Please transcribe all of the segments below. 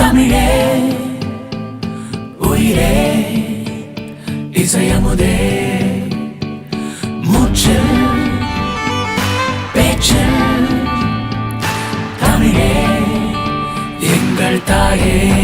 தமிழே உயிரே இசையமுதே. மூச்சு பேச்சு தமிழே எங்கள் தாயே.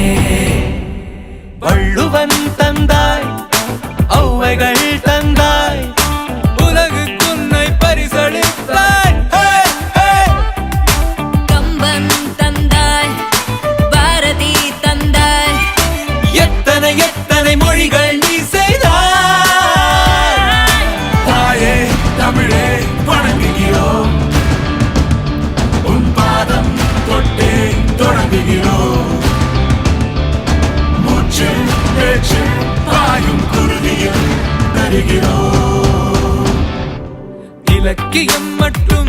தருகிறோம் இலக்கியம் மட்டும்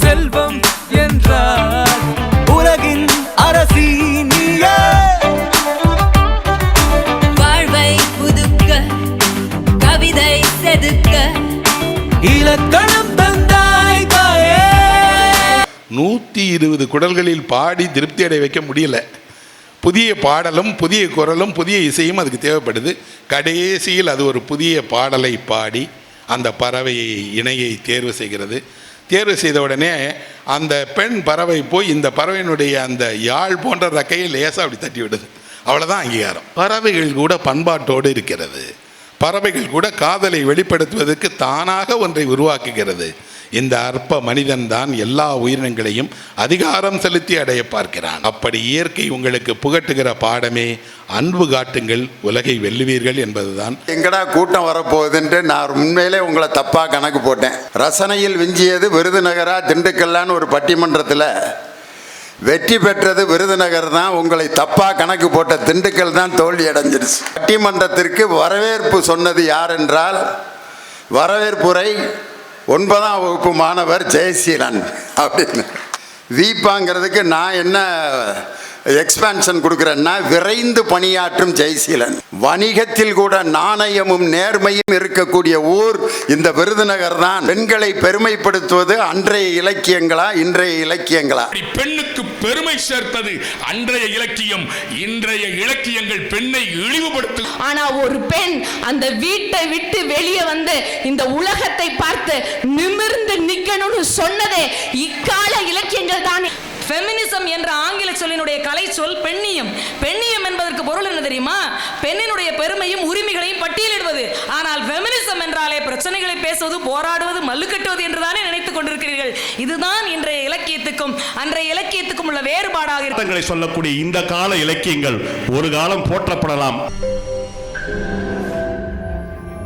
செல்வம் என்றார் உலகின் அரசி நீயே வாழ்வை புதுக்க கவிதை செதுக்க. இலக்கணம் தந்தாய் தாயே. நூற்றி இருபது குடல்களில் பாடி திருப்தி அடைய வைக்க முடியல. புதிய பாடலும் புதிய குரலும் புதிய இசையும் அதுக்கு தேவைப்படுது. கடைசியில் அது ஒரு புதிய பாடலை பாடி அந்த பறவையை இணையை தேர்வு செய்கிறது. தேர்வு செய்த உடனே அந்த பெண் பறவை போய் இந்த பறவையினுடைய அந்த யாழ் போன்ற ரக்கையை லேசாக அப்படி தட்டி விடுது. அவ்வளோதான் அங்கீகாரம். பறவைகள் கூட பண்பாட்டோடு இருக்கிறது. பறவைகள் கூட காதலை வெளிப்படுத்துவதற்கு தானாக ஒன்றை உருவாக்குகிறது. இந்த அற்ப மனிதன் தான் எல்லா உயிரினங்களையும் அதிகாரம் செலுத்தி அடைய பார்க்கிறான். அப்படி இயற்கை உங்களுக்கு புகட்டுகிற பாடமே அன்பு காட்டுங்கள் உலகை வெல்லுவீர்கள் என்பதுதான். எங்கடா கூட்டம் வரப்போகுதுன்ட்டு நான் உண்மையிலே உங்களை தப்பாக கணக்கு போட்டேன். ரசனையில் விஞ்சியது விருதுநகரா திண்டுக்கல்லான்னு ஒரு பட்டிமன்றத்தில். வெற்றி பெற்றது விருதுநகர் தான் உங்களை தப்பாக கணக்கு போட்ட திண்டுக்கல் தான் தோல்வி அடைஞ்சிருச்சு பட்டிமன்றத்திற்கு வரவேற்பு சொன்னது யார் என்றால் வரவேற்புரை ஒன்பதாம் வகுப்பு மாணவர் ஜெயசீலன் அப்படின்னு. வீப்பாங்கிறதுக்கு நான் என்ன எக்ஸ்பான்ஷன் கொடுக்குறேன்னா விரைந்து பணியாற்றும் ஜெயசீலன். வணிகத்தில் கூட நாணயமும் நேர்மையும் இருக்கக்கூடிய ஊர் இந்த விருதுநகர் தான். பெண்களை பெருமைப்படுத்துவது அன்றைய இலக்கியங்களா இன்றைய இலக்கியங்களா? பெண்ணுக்கு பெருமை சேர்த்தது அன்றைய இலக்கியம் இன்றைய இலக்கியங்கள் பெண்ணை இழிவுபடுத்து ஆனா ஒரு பெண் அந்த வீட்டை விட்டு வெளியே வந்து இந்த உலகத்தை பார்த்து நிமிர்ந்து நிக்கணும்னு சொன்னதே இக்கால இலக்கியங்கள் தான். ஃபெமினிசம் என்ற ஆங்கில சொல்லினுடைய கலை சொல் பெண்ணியம். பெண்ணியம் என்பதற்கு பொருள் என்ன தெரியுமா? பெண்ணினுடைய பெருமையும் உரிமைகளையும் பட்டியலிடுவது. ஆனால் ஃபெமினிசம் என்றாலே பிரச்சனைகளை பேசுவது போராடுவது மல்லு கட்டுவது என்றுதானே நினைத்துக் கொண்டிருக்கிறீர்கள். இதுதான் இன்றைய இலக்கியத்துக்கும் அன்றைய இலக்கியத்துக்கும் உள்ள வேறுபாடாக இருக்கிறது சொல்லக்கூடிய இந்த கால இலக்கியங்கள் ஒரு காலம் போற்றப்படலாம்.